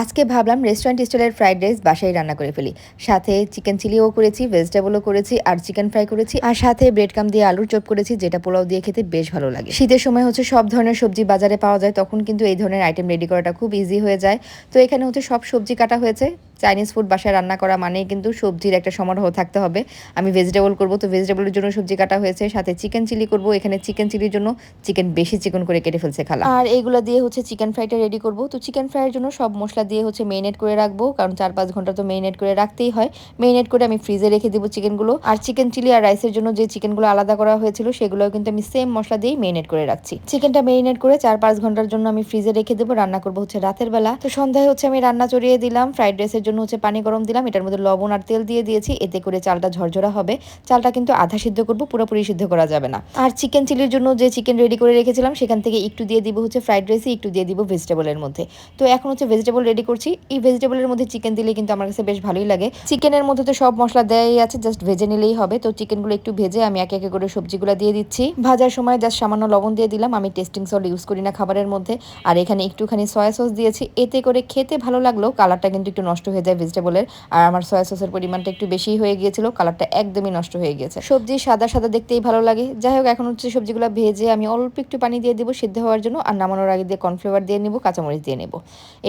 আজকে ভাবলাম রেস্টুরেন্ট স্টাইলের ফ্রাইড রাইস বাসায় রান্না করে ফেলি। সাথে চিকেন চিলিও করেছি ভেজিটেবলও করেছি, আর চিকেন ফ্রাই করেছি, আর সাথে ব্রেড কাম দিয়ে আলুর চপ করেছি, যেটা পোলাও দিয়ে খেতে বেশ ভালো লাগে। শীতের সময় হচ্ছে সব ধরনের সবজি বাজারে পাওয়া যায়, তখন কিন্তু এই ধরনের আইটেম রেডি করাটা খুব ইজি হয়ে যায়। তো এখানে হচ্ছে সব সবজি কাটা হয়েছে চাইনিজ ফুড বাসায় রান্না করা মানেই কিন্তু সবজির একটা সমারোহ থাকতে হবে। আমি ভেজিটেবল করব, তো ভেজিটেবলের জন্য সবজি কাটা হয়েছে, সাথে চিকেন চিলি করব। এখানে চিকেন চিলির জন্য চিকেন বেশি চিকন করে কেটে ফেলছে খালা। আর এইগুলো দিয়ে হচ্ছে চিকেন ফ্রাইটা রেডি করব। তো চিকেন ফ্রাইয়ের জন্য সব মশলা দিয়ে হচ্ছে মেরিনেট করে রাখব, কারণ চার পাঁচ ঘণ্টা তো মেরিনেট করে রাখতেই হয়। মেরিনেট করে আমি ফ্রিজে রেখে দেবো চিকেনগুলো আর চিকেন চিলি আর রাইসের জন্য যে চিকেনগুলো আলাদা করা হয়েছিল সেগুলো কিন্তু আমি সেম মশলা দিয়েই মেরিনেট করে রাখছি। চিকেনটা মেরিনেট করে চার পাঁচ ঘণ্টার জন্য আমি ফ্রিজে রেখে দেবো, রান্না করব হচ্ছে রাতের বেলা। তো সন্ধ্যায় হচ্ছে আমি রান্না চড়িয়ে দিলাম ফ্রাইড রাইসের জন্য হচ্ছে পানি গরম দিলাম, এটার মধ্যে লবণ আর তেল দিয়ে দিয়েছি, এতে করে চালটা ঝরঝরা হবে। চালটা কিন্তু আধা সিদ্ধ করব, পুরোপুরি সিদ্ধ করা যাবে না। আর চিকেন চিলির জন্য যে চিকেন রেডি করে রেখেছিলাম, সেখান থেকে একটু দিয়ে দিব হচ্ছে ফ্রাইড রাইসে একটু দিয়ে দিব ভেজিটেবলের মধ্যে। তো এখন হচ্ছে ভেজিটেবল রেডি করছি। এই ভেজিটেবলের মধ্যে চিকেন দিলে কিন্তু আমার কাছে বেশ ভালোই লাগে। চিকেনের মধ্যে তো সব মশলা দেয়াই আছে, জাস্ট ভেজে নিলেই হবে। তো চিকেনগুলো একটু ভেজে আমি একে একে করে সবজিগুলো দিয়ে দিচ্ছি। ভাজার সময় জাস্ট সামান্য লবণ দিয়ে দিলাম। আমি টেস্টিং সল্ট ইউজ করি না খাবারের মধ্যে। আর এখানে একটুখানি সয়া সস দিয়েছি। এতে করে খেতে ভালো লাগল কালারটা কিন্তু একটু নষ্ট হয়ে যায় ভেজিটেবলের আর আমার সয়া সসের পরিমাণটা একটু বেশি হয়ে গিয়েছিল কালারটা একদমই নষ্ট হয়ে গেছে সবজি সাদা সাদা দেখতেই ভালো লাগে। যাই হোক, এখন হচ্ছে সবজিগুলো ভেজে আমি অল্প একটু পানি দিয়ে দিব সিদ্ধ হওয়ার জন্য, আর নামানোর আগে দিয়ে কর্নফ্লেভার দিয়ে নিব, কাঁচামরিচ দিয়ে নেব।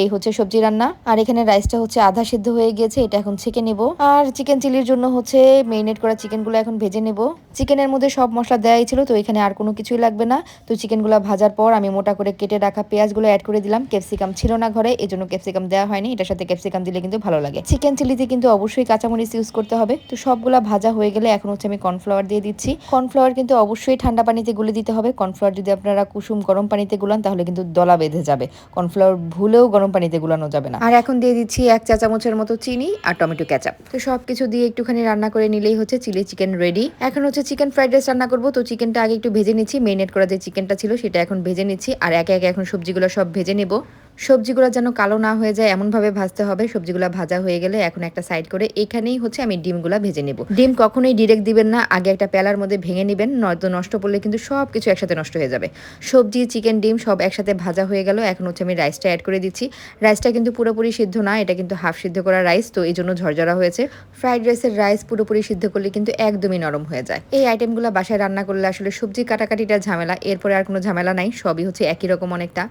এই হচ্ছে সবজি রান্না। আর এখানে রাইসটা হচ্ছে আধা সিদ্ধ হয়ে গিয়েছে, এটা এখন ছেঁকে নেব। আর চিকেন চিলির জন্য হচ্ছে মেরিনেট করা চিকেনগুলো এখন ভেজে নেব। চিকেনের মধ্যে সব মশলা দেওয়াই ছিল, তো এখানে আর কোনো কিছুই লাগবে না। তো চিকেনগুলো ভাজার পর আমি মোটা করে কেটে রাখা পেঁয়াজগুলো অ্যাড করে দিলাম। ক্যাপসিকাম ছিল না ঘরে এই জন্য ক্যাপসিকাম দেওয়া হয়নি। এটার সাথে ক্যাপসিকাম দিলে কিন্তু ভালো লাগে। চিকেন চিলিতে কিন্তু অবশ্যই কাঁচামরিচ ইউজ করতে হবে। তো সবগুলা ভাজা হয়ে গেলে এখন হচ্ছে আমি কর্নফ্লাওয়ার দিয়ে দিচ্ছি। কর্নফ্লাওয়ার কিন্তু অবশ্যই ঠান্ডা পানিতে গুলে দিতে হবে। কর্নফ্লাওয়ার যদি আপনারা কুসুম গরম পানিতে গুলান, তাহলে কিন্তু দলা বেঁধে যাবে। কর্নফ্লাওয়ার ভুলেও গরম পানিতে গুলানো যাবে না। আর এখন দিয়ে দিচ্ছি এক চা চামচের মতো চিনি আর টমেটো ক্যাচাপ তো সব কিছু দিয়ে একটুখানি রান্না করে নিলেই হচ্ছে চিলি চিকেন রেডি এখন হচ্ছে চিকেন ফ্রাইড রাইস রান্না করব। তো চিকেনটা আগে একটু ভেজে নিচ্ছি। মেরিনেট করা যে চিকেনটা ছিল, সেটা এখন ভেজে নিচ্ছি। আর একে একে এখন সবজিগুলো সব ভেজে নেব। সবজিগুলো যেন কালো না হয়ে যায়, এমনভাবে ভাজতে হবে। সবজিগুলো ভাজা হয়ে গেলে এখন একটা সাইড করে এখানেই হচ্ছে আমি ডিমগুলো ভেজে নেব। ডিম কখনোই ডিরেক্ট দিবেন না, আগে একটা প্যালার মধ্যে ভেঙে নেবেন, নয়তো নষ্ট করলে কিন্তু সব কিছু একসাথে নষ্ট হয়ে যাবে। সবজি চিকেন ডিম সব একসাথে ভাজা হয়ে গেল, এখন হচ্ছে আমি রাইসটা অ্যাড করে দিচ্ছি। রাইসটা কিন্তু পুরোপুরি সিদ্ধ না, এটা কিন্তু হাফ সিদ্ধ করা রাইস তো এই জন্য ঝরঝরা হয়েছে। ফ্রাইড রাইসের রাইস পুরোপুরি সিদ্ধ করলে কিন্তু একদমই নরম হয়ে যায়। এই আইটেমগুলো বাসায় রান্না করলে আসলে সবজি কাটাকাটিটা ঝামেলা, এরপরে আর কোনো ঝামেলা নাই, সবই হচ্ছে একই রকম অনেকটা।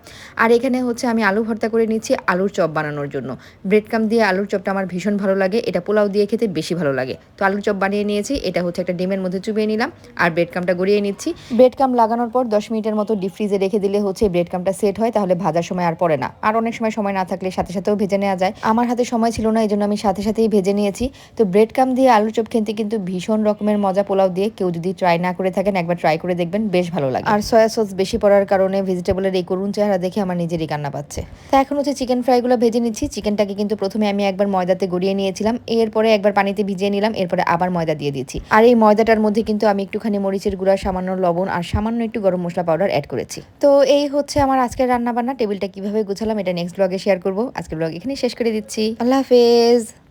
আর এখানে হচ্ছে আমি আলু ভর্তা করে নিচ্ছি, আলুর চপ বানানোর জন্য। ব্রেড কাম দিয়ে আলুর চপটা আমার ভীষণ ভালো লাগে, এটা পোলাও দিয়ে খেতে বেশি ভালো লাগে। তো আলুর চপ বানিয়ে নিয়েছি, এটা হচ্ছে একটা ডিমের মধ্যে চুবিয়ে নিলাম, আর ব্রেড কামটা গড়িয়ে নিচ্ছি। ব্রেড কাম লাগানোর পর দশ মিনিটের মতো ডিপ ফ্রিজে রেখে দিলে হচ্ছে ব্রেড কামটা সেট হয়, তাহলে ভাজার সময় আর পড়ে না। আর অনেক সময় সময় না থাকলে সাথে সাথেও ভেজে নেওয়া যায়। আমার হাতে সময় ছিল না এই জন্য আমি সাথে সাথেই ভেজে নিয়েছি। তো ব্রেড কাম দিয়ে আলুর চপ খেতে কিন্তু ভীষণ রকমের মজা পোলাও দিয়ে কেউ যদি ট্রাই না করে থাকেন, একবার ট্রাই করে দেখবেন, বেশ ভালো লাগে। আর সয়া সস বেশি পড়ার কারণে ভেজিটেবলের এই করুণ চেহারা দেখে আমার নিজেরই কান্না পাচ্ছে। তা এখন হচ্ছে চিকেন ফ্রাইগুলো ভেজে নিচ্ছি। চিকেনটাকে কিন্তু প্রথমে আমি একবার ময়দাতে গড়িয়ে নিয়েছিলাম। এরপরে একবার পানিতে ভিজিয়ে নিলাম। এরপরে আবার ময়দা দিয়ে দিচ্ছি আর এই ময়দাটার মধ্যে কিন্তু আমি একটুখানি মরিচের গুঁড়া, সামান্য লবণ আর সামান্য একটু গরম মশলা পাউডার অ্যাড করেছি। তো এই হচ্ছে আমার আজকের রান্নাবান্না। টেবিলটা কীভাবে গুছালাম এটা নেক্সট ব্লগে শেয়ার করব। আজকের ব্লগ এখানে শেষ করে দিচ্ছি। আল্লাহ হাফেজ।